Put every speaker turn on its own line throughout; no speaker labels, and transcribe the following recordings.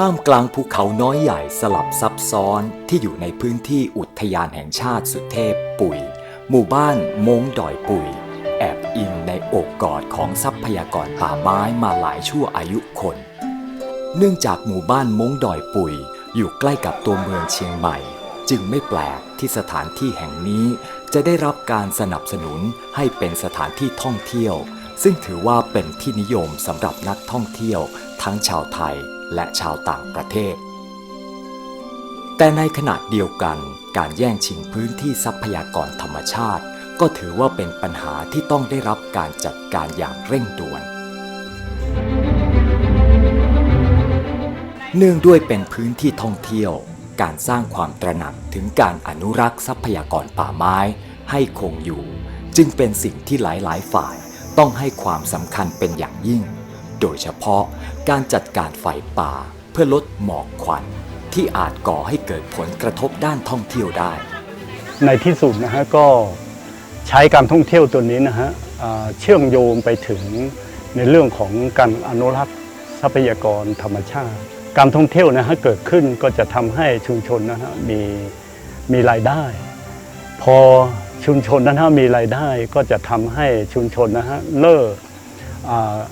ท่ามกลางภูเขาน้อยใหญ่สลับซับซ้อนที่อยู่ในพื้นที่อุทยานแห่งชาติสุเทพปุยหมู่บ้านมงดอยปุยแอบอิงในอบกอดของทรัพยากรป่าไม้มาหลายชั่วอายุคน เนื่องจากหมู่บ้านมงดอยปุยอยู่ใกล้กับตัวเมืองเชียงใหม่ จึงไม่แปลกที่สถานที่แห่งนี้จะได้รับการสนับสนุนให้เป็นสถานที่ท่องเที่ยว ซึ่งถือว่าเป็นที่นิยมสำหรับนักท่องเที่ยว ทั้งชาวไทย และชาวต่างประเทศ แต่ในขณะเดียวกันการแย่งชิงพื้นที่ทรัพยากรธรรมชาติ ก็ถือว่าเป็นปัญหาที่ต้องได้รับการจัดการอย่างเร่งด่วน เนื่องด้วยเป็นพื้นที่ท่องเที่ยว การสร้างความตระหนักถึงการอนุรักษ์ทรัพยากรป่าไม้ ให้คงอยู่ จึงเป็นสิ่งที่หลายๆ ฝ่ายต้องให้ความสำคัญเป็นอย่างยิ่ง โดยเฉพาะการจัดการไฟป่าเพื่อลดหมอกควันที่อาจก่อให้เกิดผลกระทบด้านท่องเที่ยวได้
ในที่สุดนะฮะก็ใช้การท่องเที่ยวตัวนี้นะฮะเชื่อมโยงไปถึงในเรื่องของการอนุรักษ์ทรัพยากรธรรมชาติ การท่องเที่ยวนะฮะเกิดขึ้นก็จะทำให้ชุมชนนะฮะมีมีรายได้ พอชุมชนนะฮะมีรายได้ก็จะทำให้ชุมชนนะฮะเลิก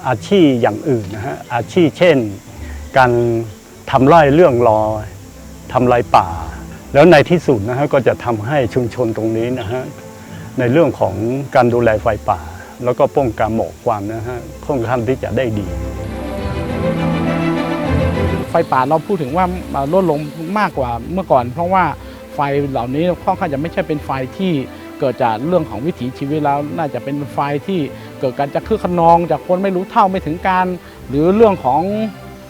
อาชีพอย่างอื่นนะฮะอาชีพเช่น การทำไร่เรื่องรอยทำลายป่า แล้วในที่สุดนะฮะก็จะทำให้ชุมชนตรงนี้นะฮะในเรื่องของการดูแลไฟป่า แล้วก็ป้องกันหมอกควันนะฮะค่อนข้างที่จะได้ดี
ไฟป่าเราพูดถึงว่าลดลงมากกว่าเมื่อก่อน เพราะว่าไฟเหล่านี้ค่อนข้างจะไม่ใช่เป็นไฟที่ เกิดจากเรื่องของวิถีชีวิตแล้วน่าจะเป็นไฟที่เกิดการจะคึกขนองจากคนไม่รู้เท่าไม่ถึงการ หรือเรื่องของ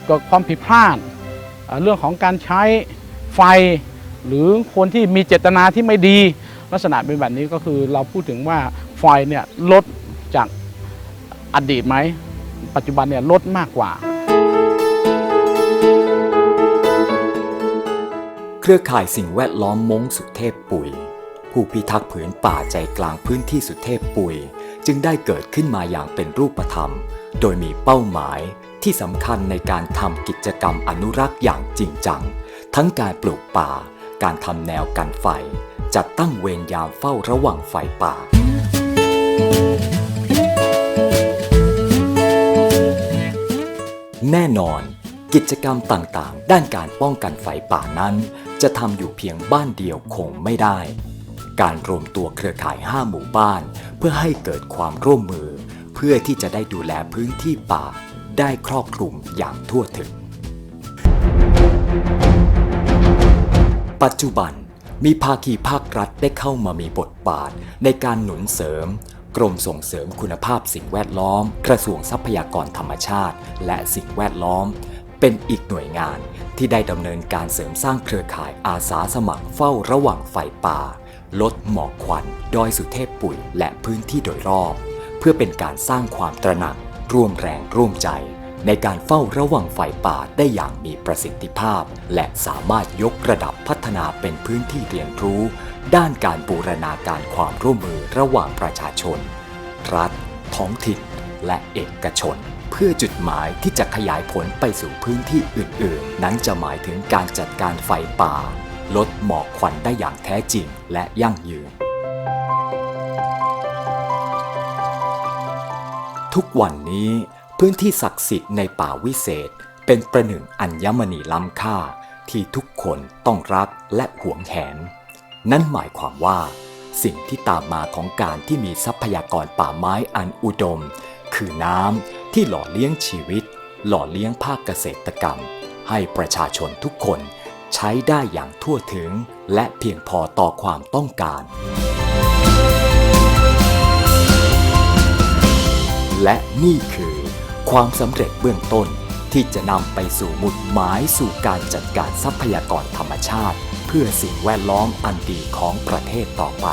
เกิดความผิดพลาดเรื่องของการใช้ไฟ หรือคนที่มีเจตนาที่ไม่ดี ลักษณะเป็นแบบนี้ก็คือเราพูดถึงว่าไฟเนี่ยลดจากอดีตไหม ปัจจุบันเนี่ยลดมากกว่า
เครือข่ายสิ่งแวดล้อมมงสุเทพปุ๋ย ผู้พิทักษ์ผืนป่าใจกลางพื้นที่สุเทพปุย จึงได้เกิดขึ้นมาอย่างเป็นรูปธรรม โดยมีเป้าหมายที่สำคัญในการทำกิจกรรมอนุรักษ์อย่างจริงจัง ทั้งการปลูกป่า การทำแนวกันไฟ จัดตั้งเวรยามเฝ้าระวังไฟป่าแน่นอน กิจกรรมต่างๆ ด้านการป้องกันไฟป่านั้น จะทำอยู่เพียงบ้านเดียวคงไม่ได้ การรวมตัวเครือข่าย 5 หมู่บ้าน เพื่อให้เกิดความร่วมมือ เพื่อที่จะได้ดูแลพื้นที่ป่า ได้ครอบคลุมอย่างทั่วถึง ปัจจุบันมีภาคีภาครัฐได้เข้ามามีบทบาทในการหนุนเสริม กรมส่งเสริมคุณภาพสิ่งแวดล้อม กระทรวงทรัพยากรธรรมชาติ และสิ่งแวดล้อม เป็นอีกหน่วยงานที่ได้ดำเนินการเสริมสร้างเครือข่ายอาสาสมัครเฝ้าระวังไฟป่า ลดหมอกควันดอยสุเทพปุ๋ยและพื้นที่โดยรอบ เพื่อเป็นการสร้างความตระหนัก ร่วมแรงร่วมใจ ในการเฝ้าระวังไฟป่าได้อย่างมีประสิทธิภาพ และสามารถยกระดับพัฒนาเป็นพื้นที่เรียนรู้ ด้านการบูรณาการความร่วมมือระหว่างประชาชน รัฐ ท้องถิ่น และเอกชนเพื่อจุดหมายที่จะขยายผลไปสู่พื้นที่อื่น ๆ นั้นจะหมายถึงการจัดการไฟป่า ลดหมอกควันได้อย่างแท้จริงและยั่งยืน ทุกวันนี้พื้นที่ศักดิ์สิทธิ์ในป่าวิเศษ เป็นประหนึ่งอัญมณีล้ำค่าที่ทุกคนต้องรักและหวงแหน นั่นหมายความว่า สิ่งที่ตามมาของการที่มีทรัพยากรป่าไม้อันอุดม คือน้ำที่หล่อเลี้ยงชีวิต หล่อเลี้ยงภาคเกษตรกรรม ให้ประชาชนทุกคน ใช้ได้อย่างทั่วถึง และเพียงพอต่อความต้องการ และนี่คือความสำเร็จเบื้องต้นที่จะนำไปสู่หมุดหมายสู่การจัดการทรัพยากรธรรมชาติ เพื่อสิ่งแวดล้อมอันดีของประเทศต่อไป